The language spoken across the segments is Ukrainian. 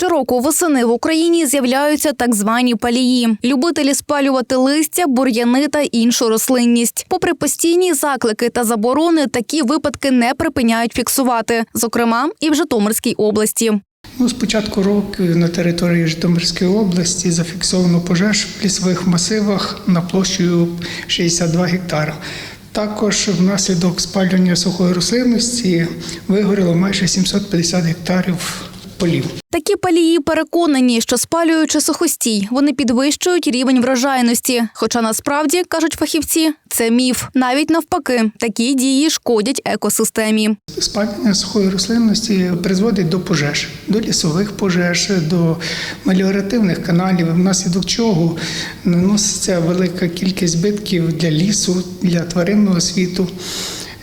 Щороку восени в Україні з'являються так звані палії. Любителі спалювати листя, бур'яни та іншу рослинність. Попри постійні заклики та заборони, такі випадки не припиняють фіксувати, зокрема і в Житомирській області. Ну, з початку року на території Житомирської області зафіксовано пожеж в лісових масивах на площею 62 гектара. Також внаслідок спалювання сухої рослинності вигоріло майже 750 гектарів полів. Такі палії переконані, що спалюючи сухостій, вони підвищують рівень врожайності. Хоча насправді кажуть фахівці, це міф. Навіть навпаки, такі дії шкодять екосистемі. Спалювання сухої рослинності призводить до пожеж, до лісових пожеж, до меліоративних каналів, внаслідок чого наноситься велика кількість збитків для лісу, для тваринного світу.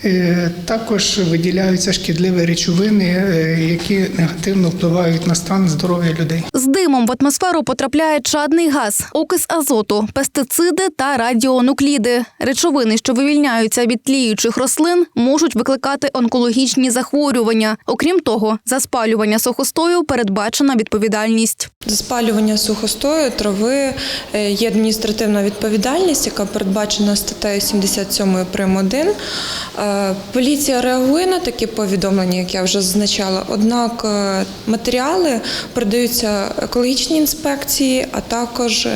Е, Також виділяються шкідливі речовини, е, які негативно впливають на стан здоров'я людей. З димом в атмосферу потрапляє чадний газ, окис азоту, пестициди та радіонукліди. Речовини, що вивільняються від тліючих рослин, можуть викликати онкологічні захворювання. Окрім того, за спалювання сухостою передбачена відповідальність. За спалювання сухостою трави е, є адміністративна відповідальність, яка передбачена статтею 77 прим. 1. Е, Поліція реагує на такі повідомлення, як я вже зазначала. Однак е, матеріали передаються екологічній інспекції, а також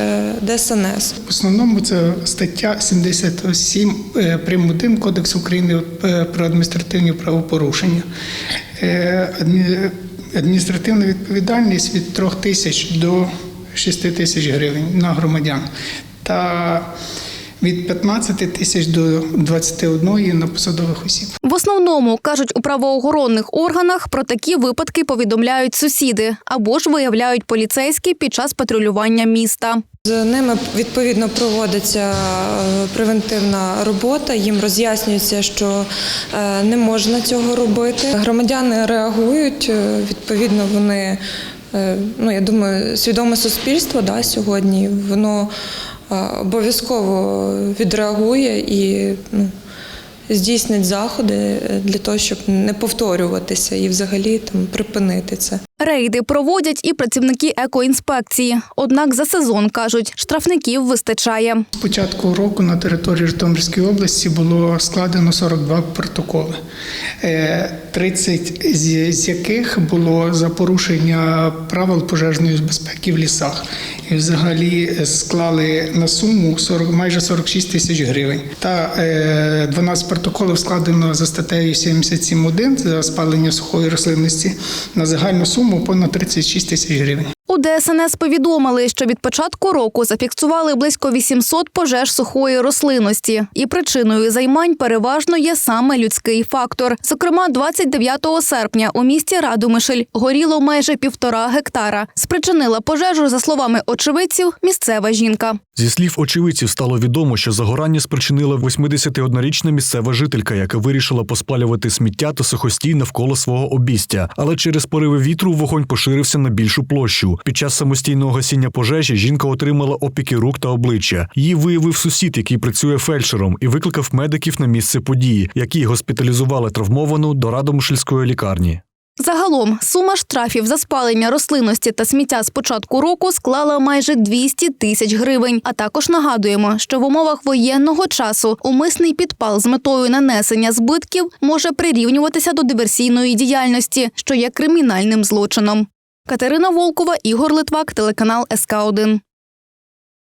ДСНС. В основному це стаття 77 е, прим. 1 Кодексу України про адміністративні правопорушення. Адмі- Адміністративна відповідальність від 3 тисяч до 6 тисяч гривень на громадян та від 15 тисяч до 21 на посадових осіб. В основному кажуть у правоохоронних органах про такі випадки повідомляють сусіди або ж виявляють поліцейські під час патрулювання міста. З ними відповідно проводиться е, превентивна робота. Їм роз'яснюється, що е, не можна цього робити. Громадяни реагують. е, Відповідно, вони ну я думаю, свідоме суспільство да, сьогодні воно обов'язково відреагує і ну, здійснить заходи для того, щоб не повторюватися і взагалі там припинити це. Рейди проводять і працівники екоінспекції. Однак за сезон кажуть, штрафників вистачає. З початку року на території Житомирської області було складено 42 протоколи, Е, 30 з з яких було за порушення правил пожежної безпеки в лісах. І взагалі склали на суму 40, майже 46 тисяч гривень. Та е, 12 протоколів складено за статтею 77.1 за спалення сухої рослинності на загальну суму понад 36 тисяч гривень. У ДСНС повідомили, що від початку року зафіксували близько 800 пожеж сухої рослинності, і причиною займань переважно є саме людський фактор. Зокрема, 29 серпня у місті Радомишль горіло майже півтора гектара. Спричинила пожежу, за словами очевидців, місцева жінка. Зі слів очевидців стало відомо, що загорання спричинила 81-річна місцева жителька, яка вирішила поспалювати сміття та сухостій навколо свого обістя. Але через пориви вітру вогонь поширився на більшу площу. Під час самостійного гасіння пожежі жінка отримала опіки рук та обличчя. Її виявив сусід, який працює фельдшером, і викликав медиків на місце події, які госпіталізували травмовану до Радомишльської лікарні. Загалом сума штрафів за спалення рослинності та сміття з початку року склала майже 200 тисяч гривень. А також нагадуємо, що в умовах воєнного часу умисний підпал з метою нанесення збитків може прирівнюватися до диверсійної діяльності, що є кримінальним злочином. Катерина Волкова, Ігор Литвак, телеканал СК 1